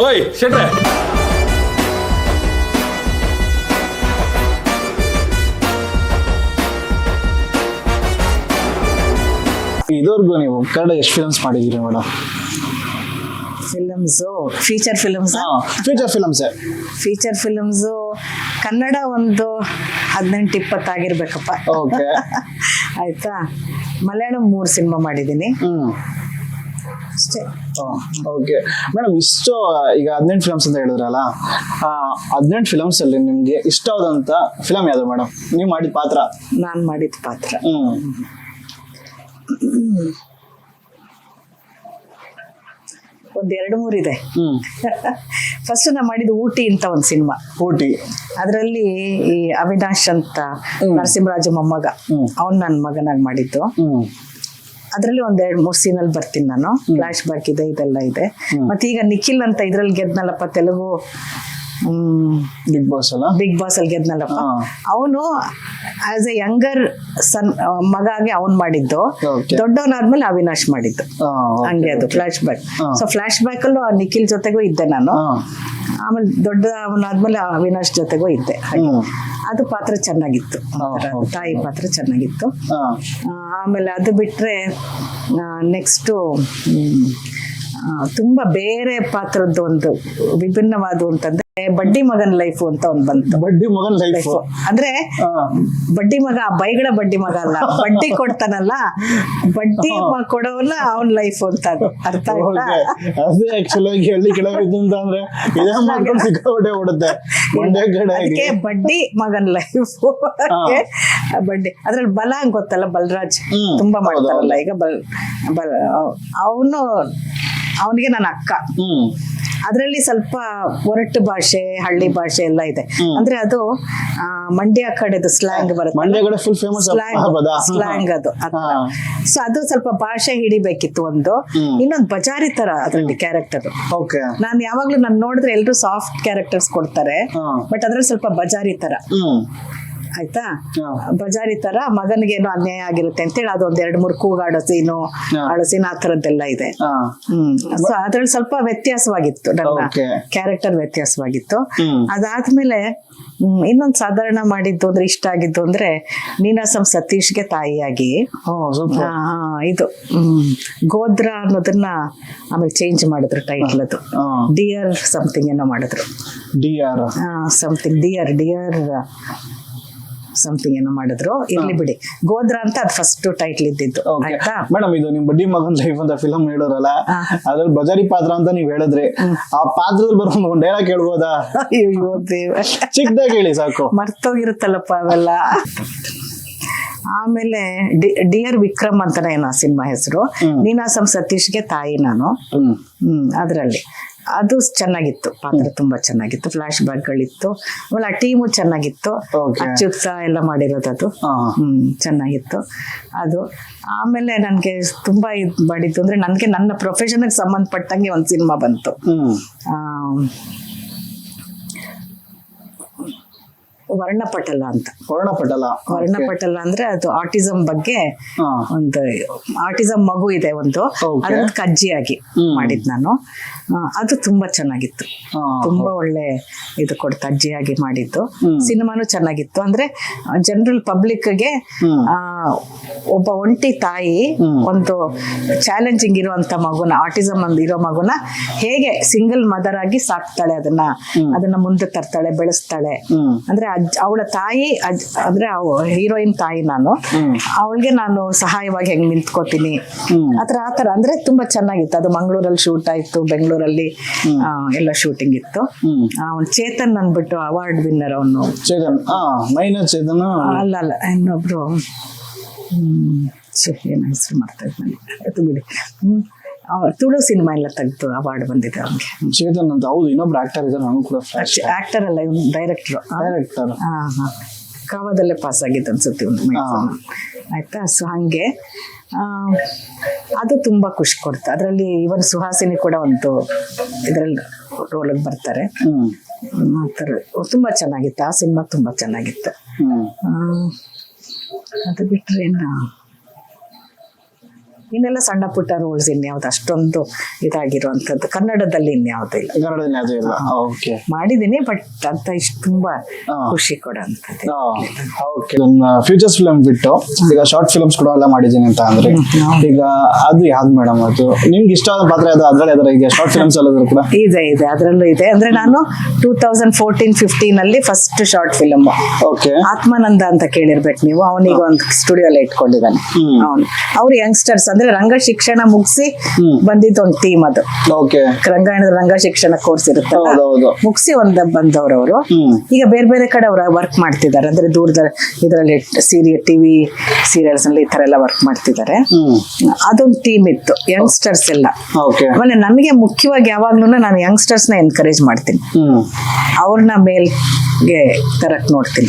ಓಯ್ ಶೆಟ್ರೆ. ಇದುವರೆಗೂ ನೀವು ಕನ್ನಡ ಎಷ್ಟು ಫಿಲ್ಮ್ಸ್ ಮಾಡಿದ್ದೀರಿ madam? Films feature films future films feature films Kannada ಒಂದು ಹದಿನೆಂಟು ಇಪ್ಪತ್ತಾಗಿರ್ಬೇಕಪ್ಪ ಓಕೆ ಆಯ್ತಾ? ಮಲಯಾಳಂ ಮೂರು ಸಿನಿಮಾ ಮಾಡಿದ್ದೀನಿ. ಅಷ್ಟೇ. ಓಕೆ ಮೇಡಮ್ ಇಷ್ಟು ಈಗ ಹದಿನೆಂಟು ಫಿಲಮ್ಸ್ ಅಂತ ಹೇಳಿದ್ರಲ್ಲ ಹದಿನೆಂಟು ಫಿಲಮ್ಸ್ ಅಲ್ಲಿ ನಿಮ್ಗೆ ಇಷ್ಟವಾದಂತ ಫಿಲಮ್ ಯಾವ್ದು ಮೇಡಮ್ ನೀವು ಮಾಡಿದ ಪಾತ್ರ? ನಾನು ಮಾಡಿದ ಪಾತ್ರ. ಒಂದ್ ಎರಡು ಮೂರಿದೆ ಫಸ್ಟ್ ನಾ ಮಾಡಿದ ಊಟಿ ಅಂತ ಒಂದು ಸಿನಿಮಾ ಊಟಿ. ಅದರಲ್ಲಿ ಈ ಅವಿನಾಶ್ ಅಂತ ನರಸಿಂಹರಾಜ ಮೊಮ್ಮಗ. ಅವನ್ ನನ್ನ ಮಗನಾಗಿ ಮಾಡಿದ್ದು. ಅದರಲ್ಲಿ ಒಂದ್ ಎರಡು ಮೂರು ಸೀನಲ್ಲಿ ಬರ್ತೀನಿ ನಾನು. ಫ್ಲಾಶ್ ಬ್ಯಾಕ್ ಇದೆ ಇದೆಲ್ಲ ಇದೆ. ಮತ್ತೆ ಈಗ ನಿಖಿಲ್ ಅಂತ ಇದ್ರಲ್ಲಿ ಗೆದ್ನಲ್ಲಪ್ಪ ತೆಲುಗು ಬಿಗ್ ಬಾಸ್ ಅಲ್ಲ? ಬಿಗ್ ಬಾಸ್ ಅಲ್ಲಿ ಗೆದ್ನಲ್ಲಪ್ಪ. ಅವನು ಆಸ್ ಎ ಯಂಗರ್ ಸನ್ ಮಗ ಆಗಿ ಅವನ್ ಮಾಡಿದ್ದು. ದೊಡ್ಡವನಾದ್ಮೇಲೆ ಅವಿನಾಶ್ ಮಾಡಿದ್ದು ಹಂಗೆ ಅದು. Flashback. So flashback ಅಲ್ಲೂ ನಿಖಿಲ್ ಜೊತೆಗೂ ಇದ್ದೆ ನಾನು ಆಮೇಲೆ ದೊಡ್ಡ ಅವನಾದ್ಮೇಲೆ ಅವಿನಾಶ್ ಜೊತೆಗೂ ಇದ್ದೆ. ಅದು ಪಾತ್ರ ಚೆನ್ನಾಗಿತ್ತು. ತಾಯಿ ಪಾತ್ರ ಚೆನ್ನಾಗಿತ್ತು ಆಮೇಲೆ ಅದು ಬಿಟ್ರೆ ನೆಕ್ಸ್ಟು ತುಂಬಾ ಬೇರೆ ಪಾತ್ರದ ಒಂದು ವಿಭಿನ್ನವಾದ ಬಡ್ಡಿ ಮಗನ್ ಲೈಫ್ ಅಂತ ಒಂದ್ ಬಂತು. ಬಡ್ಡಿ ಮಗನ್ ಲೈಫ್ ಅಂದ್ರೆ ಬಡ್ಡಿ ಮಗ ಆ ಬೈಗಳ ಬಡ್ಡಿ ಮಗ ಅಲ್ಲ. ಬಡ್ಡಿ ಕೊಡ್ತಾನಲ್ಲ. ಬಡ್ಡಿ ಕೊಡೋವಲ್ಲ ಅವನ್ ಲೈಫ್ ಅಂತ ಅದು. ಅರ್ಥ ಅದೇ ಆಕ್ಚುಲಿ ಹಳ್ಳಿ ಅಂದ್ರೆ ಇದೇ ಮಾಡ್ಕೊಂಡು ಸಿಕ್ಕಾಪಟ್ಟೆ ಓಡುತ್ತೆ. ಮಂಡ್ಯ ಕಡೆ ಅದಕ್ಕೆ ಬಡ್ಡಿ ಮಗನ್ ಲೈಫ್ ಬಡ್ಡಿ. ಅದ್ರಲ್ಲಿ ಬಲ ಗೊತ್ತಲ್ಲ? ಬಲರಾಜ್ ತುಂಬಾ ಮಾಡ್ತಾರಲ್ಲ ಈಗ ಬಲ್ ಬಲ್ ಅವನು ಅವನಿಗೆ ನನ್ನ ಅಕ್ಕ. ಅದರಲ್ಲಿ ಸ್ವಲ್ಪ ಒರಟು ಭಾಷೆ ಹಳ್ಳಿ ಭಾಷೆ ಎಲ್ಲ ಇದೆ. ಅಂದ್ರೆ ಅದು ಮಂಡ್ಯ ಕಡೆದು ಸ್ಲ್ಯಾಂಗ್ ಬರುತ್ತೆ. ಸ್ಲ್ಯಾಂಗ್ ಅದು. ಸೊ ಅದು ಸ್ವಲ್ಪ ಭಾಷೆ ಹಿಡಿಬೇಕಿತ್ತು ಒಂದು. ಇನ್ನೊಂದು ಬಜಾರಿ ತರ ಅದ್ರಲ್ಲಿ ಕ್ಯಾರೆಕ್ಟರ್ ನಾನು ಯಾವಾಗ್ಲೂ ನಾನು ನೋಡಿದ್ರೆ ಎಲ್ರು ಸಾಫ್ಟ್ ಕ್ಯಾರೆಕ್ಟರ್ಸ್ ಕೊಡ್ತಾರೆ. ಬಟ್ ಅದ್ರಲ್ಲಿ ಸ್ವಲ್ಪ ಬಜಾರಿ ತರ. ಆಯ್ತಾ. ಬಜಾರಿ ತರ ಮಗನಿಗೆ ಏನೋ ಅನ್ಯಾಯ ಆಗಿರುತ್ತೆ ಅಂತ ಹೇಳಿ ಅದೊಂದ್ ಎರಡು ಮೂರು ಕೂಗು ಅಳಸಿನು ಹಾ. ಸೀನ್ ಆ ತರದ್ದೆಲ್ಲ ಇದೆ ಹ್ಮ್. ಸೊ ಅದ್ರಲ್ಲಿ ಸ್ವಲ್ಪ ವ್ಯತ್ಯಾಸವಾಗಿತ್ತು ನನ್ನ ಕ್ಯಾರೆಕ್ಟರ್ ವ್ಯತ್ಯಾಸವಾಗಿತ್ತು. ಅದಾದ್ಮೇಲೆ ಹ್ಮ್, ಇನ್ನೊಂದ್ ಸಾಧಾರಣ ಮಾಡಿದ್ದು ಅಂದ್ರೆ ಇಷ್ಟ ಆಗಿದ್ದು ಅಂದ್ರೆ ನೀನಾಸಂ ಸತೀಶ್ಗೆ ತಾಯಿಯಾಗಿ. ಇದು ಹ್ಮ್, ಗೋದ್ರ ಅನ್ನೋದನ್ನ ಆಮೇಲೆ ಚೇಂಜ್ ಮಾಡಿದ್ರು ಟೈಟ್ಲ್ ಅದು. ಡಿಯರ್ ಸಮಥಿಂಗ್ ಏನೋ ಮಾಡಿದ್ರು. Dear something dear dear something ಏನೋ ಮಾಡಿದ್ರು. ಇರ್ಲಿ ಬಿಡಿ. ಗೋದ್ರ ಅಂತ ಅದ್ ಫಸ್ಟ್ ಟೈಟ್ಲ್ ಇದ್ದಿದ್ದು ಆಯ್ತಾ? ಮೇಡಮ್ ಇದು ನಿಮ್ ಬಡ್ಡಿ ಮಗನ್ ಲೈಫ್ ಅಂತ ಫಿಲಂ ಹೇಳೋರಲ್ಲ. ಅದ್ರಲ್ಲಿ ಬಜಾರಿ ಪಾತ್ರ ಅಂತ ನೀವ್ ಹೇಳಿದ್ರೆ. ಆ ಪಾತ್ರದಲ್ಲಿ ಬರೋ ಒಂದು ಡೈಲಾಗ್ ಕೇಳ್ಬೋದಾ? ಅಯ್ಯೋ ಚಿಕ್ಕದಾಗಿ ಹೇಳಿ ಸಾಕು. ಮರ್ತೋಗಿರುತ್ತಲ್ಲಪ್ಪ ಅವೆಲ್ಲ. ಆಮೇಲೆ ಡಿಯರ್ ವಿಕ್ರಮ್ ಅಂತಾನೆ ಏನೋ ಸಿನಿಮಾ ಹೆಸರು. ನೀನಾಸಂ ಸತೀಶ್ಗೆ ತಾಯಿ ನಾನು. ಹ್ಮ್ ಅದರಲ್ಲಿ. ಅದು ಚೆನ್ನಾಗಿತ್ತು ಪಾತ್ರ ತುಂಬಾ ಚೆನ್ನಾಗಿತ್ತು ಫ್ಲಾಶ್ ಬ್ಯಾಕ್ ಗಳಿತ್ತು ಆಮೇಲೆ ಆ ಟೀಮು ಚೆನ್ನಾಗಿತ್ತು. ಅಚ್ಯುತ ಎಲ್ಲ ಮಾಡಿರೋದು ಅದು. ಹ್ಮ್ ಚೆನ್ನಾಗಿತ್ತು. ಅದು ಆಮೇಲೆ ನನ್ಗೆ ತುಂಬಾ ಇದ್ ಮಾಡಿದ್ದು ಅಂದ್ರೆ ನನ್ಗೆ ನನ್ನ ಪ್ರೊಫೆಷನ್ ಸಂಬಂಧಪಟ್ಟಂಗೆ ಒಂದು ಸಿನಿಮಾ ಬಂತು. ವರ್ಣಪಟಲ ಅಂತ. ವರ್ಣಪಟಲ. ವರ್ಣಪಟಲ ಅಂದ್ರೆ ಅದು ಆರ್ಟಿಸಂ ಬಗ್ಗೆ ಒಂದು ಆಟಿಸಮ್ ಮಗು ಇದೆ ಒಂದು. ಅದ್ರ ಅದನ್ನ ಕಜ್ಜಿಯಾಗಿ. ಮಾಡಿದ್ ನಾನು. ಅದು ತುಂಬಾ ಚೆನ್ನಾಗಿತ್ತು. ತುಂಬಾ ಒಳ್ಳೆ ಇದು ಕೊಡ್ತ ಅಜ್ಜಿಯಾಗಿ ಮಾಡಿದ್ದು. ಸಿನಿಮಾನು ಚೆನ್ನಾಗಿತ್ತು. ಅಂದ್ರೆ ಜನರಲ್ ಪಬ್ಲಿಕ್ಗೆ ಗೆ ಒಬ್ಬ ಒಂಟಿ ತಾಯಿ ಒಂದು ಚಾಲೆಂಜಿಂಗ್ ಇರುವಂತ ಮಗುನ ಆರ್ಟಿಸಮ್ ಅಂದ್ ಇರೋ ಮಗುನ ಹೇಗೆ ಸಿಂಗಲ್ ಮದರ್ ಆಗಿ ಸಾಕ್ತಾಳೆ ಅದನ್ನ ಅದನ್ನ ಮುಂದೆ ತರ್ತಾಳೆ ಬೆಳೆಸ್ತಾಳೆ. ಅಂದ್ರೆ ಅವಳ ತಾಯಿ ಅಜ್ ಅಂದ್ರೆ ಹೀರೋಯಿನ್ ತಾಯಿ ನಾನು. ಅವಳಿಗೆ ನಾನು ಸಹಾಯವಾಗಿ ಹೆಂಗ್ ನಿಂತ್ಕೋತೀನಿ. ಆತರ ಆತರ ಅಂದ್ರೆ ತುಂಬಾ ಚೆನ್ನಾಗಿತ್ತು. ಅದು ಮಂಗಳೂರಲ್ಲಿ ಶೂಟ್ ಆಯ್ತು ಬೆಂಗಳೂರಲ್ಲಿ ಎಲ್ಲ ಶೂಟಿಂಗ್ ಇತ್ತು. ಅವನು ಚೇತನ್ ಅಂದ್ಬಿಟ್ಟು ಅವಾರ್ಡ್ ವಿನ್ನರ್ ಅವನು. ಚೇತನ್ ಮೈನ ಚೇತನ್. ಅಲ್ಲ ಅಲ್ಲ ಇನ್ನೊಬ್ರು. ಏನ ಹೆಸರು ಮಾಡ್ತಾ ಇದ್ದಾನೆ. ಅದು ಬಿಡಿ. ತುಳು ಸಿನಿಮಾ ಎಲ್ಲ ತೆಗ್ದು ಅವಾರ್ಡ್ ಬಂದಿದೆ ಅವ್ನಿಗೆ. ಚೇತನ್ ಅಂತ ಹೌದು ಇನ್ನೊಬ್ರು ಆಕ್ಟರ್ ಇದ್ದಾರೆ ನನಗೂ ಕೂಡ ಆಕ್ಟರ್ ಅಲ್ಲ ಡೈರೆಕ್ಟರ್ ಡೈರೆಕ್ಟರ್ ಹಾಂ ಹಾ. ಕಾವದಲ್ಲೇ ಪಾಸ್ ಆಗಿತ್ತು ಅನ್ಸುತ್ತೆ ಒಂದು ಮೈಸೂರು. ಆಯ್ತಾ? ಸೊ ಹಂಗೆ. ಆ, ಅದು ತುಂಬಾ ಖುಷಿ ಕೊಡ್ತು. ಅದರಲ್ಲಿ ಇವನ್ ಸುಹಾಸಿನಿ ಕೂಡ ಒಂದು ಇದರಲ್ಲಿ ರೋಲಿಗೆ ಬರ್ತಾರೆ. ಆ ಥರ. ತುಂಬಾ ಚೆನ್ನಾಗಿತ್ತು. ಆ ಸಿನಿಮಾ ತುಂಬಾ ಚೆನ್ನಾಗಿತ್ತು. ಅದು ಬಿಟ್ರೆ ಇನ್ನೆಲ್ಲ ಸಣ್ಣ ಪುಟ್ಟ ರೋಲ್ಸ್ ಇನ್ಯಾವ್ದು? ಅಷ್ಟೊಂದು ಇದಾಗಿರುವಂಥದ್ದು ಕನ್ನಡದಲ್ಲಿ ಇನ್ಯಾವ್ದು ಇಲ್ಲ? ಕನ್ನಡದಲ್ಲಿ ಅದು ಇಲ್ಲ. ಓಕೆ ಮಾಡಿದ್ದೀನಿ ಬಟ್ ಅಂತ ಇಷ್ಟು ತುಂಬಾ ಖುಷಿ ಕೊಡೋಂಥದ್ದು. ಓಕೆ ಫ್ಯೂಚರ್ಸ್ ಫಿಲಮ್ ಬಿಟ್ಟು ಈಗ ಶಾರ್ಟ್ ಫಿಲಮ್ಸ್ ಕೂಡ ಎಲ್ಲ ಮಾಡಿದ್ದೀನಿ ಅಂತ ಅಂದ್ರೆ ಈಗ ಅದು ಯಾವ್ದು ಮೇಡಮ್ ಅದು? ನಿಮ್ಗೆ ಇಷ್ಟವಾದ ಪಾತ್ರ ಅದು ಅದ್ರಲ್ಲಿ ಅದರ ಈಗ ಶಾರ್ಟ್ ಫಿಲ್ಮ್ಸ್ ಅಲ್ಲದ್ರು ಕೂಡ? ಇದೆ ಇದೆ. ಅದರಲ್ಲೂ ಇದೆ. ಅಂದ್ರೆ ನಾನು ಟೂ ತೌಸಂಡ್ ಫೋರ್ಟೀನ್ ಫಿಫ್ಟೀನ್ ಅಲ್ಲಿ first short film okay Atmananda ಅಂತ ಕೇಳಿರ್ಬೇಕು ನೀವು. ಅವನಿಗೆ ಒಂದು ಸ್ಟುಡಿಯೋ ಎಲ್ಲ ಇಟ್ಕೊಂಡಿದ್ದಾನೆ. ಅವನು. ಅವ್ರು ಯಂಗ್ಸ್ಟರ್ಸ್ ಅಂದ್ರೆ ರಂಗ ಶಿಕ್ಷಣ ಮುಗಿಸಿ. ಬಂದಿದ್ದು ಒಂದು ಟೀಮ್ ಅದು. ಓಕೆ ರಂಗಾಯಣದ ರಂಗ ಶಿಕ್ಷಣ ಕೋರ್ಸ್ ಇರುತ್ತೆ ಮುಗಿಸಿ ಒಂದ್ ಬಂದವರು ಅವರು. ಈಗ ಬೇರೆ ಬೇರೆ ಕಡೆ ಅವ್ರ ವರ್ಕ್ ಮಾಡ್ತಿದ್ದಾರೆ. ಅಂದ್ರೆ ದೂರದ ಇದರಲ್ಲಿ ಸೀರಿಯಲ್ ಟಿವಿ ಸೀರಿಯಲ್ಸ್ ಅಲ್ಲಿ ಈ ತರ ಎಲ್ಲ ವರ್ಕ್ ಮಾಡ್ತಿದ್ದಾರೆ. ಅದೊಂದು ಟೀಮ್ ಇತ್ತು ಯಂಗ್ಸ್ಟರ್ಸ್ ಎಲ್ಲ. ಓಕೆ ಆಮೇಲೆ ನನಗೆ ಮುಖ್ಯವಾಗಿ ಯಾವಾಗ್ಲೂ ನಾನು ಯಂಗ್ಸ್ಟರ್ಸ್ನ ಎನ್ಕರೇಜ್ ಮಾಡ್ತೀನಿ. ಅವ್ರನ್ನ ಮೇಲ್ಗೆ ತರಕ್ ನೋಡ್ತೀನಿ.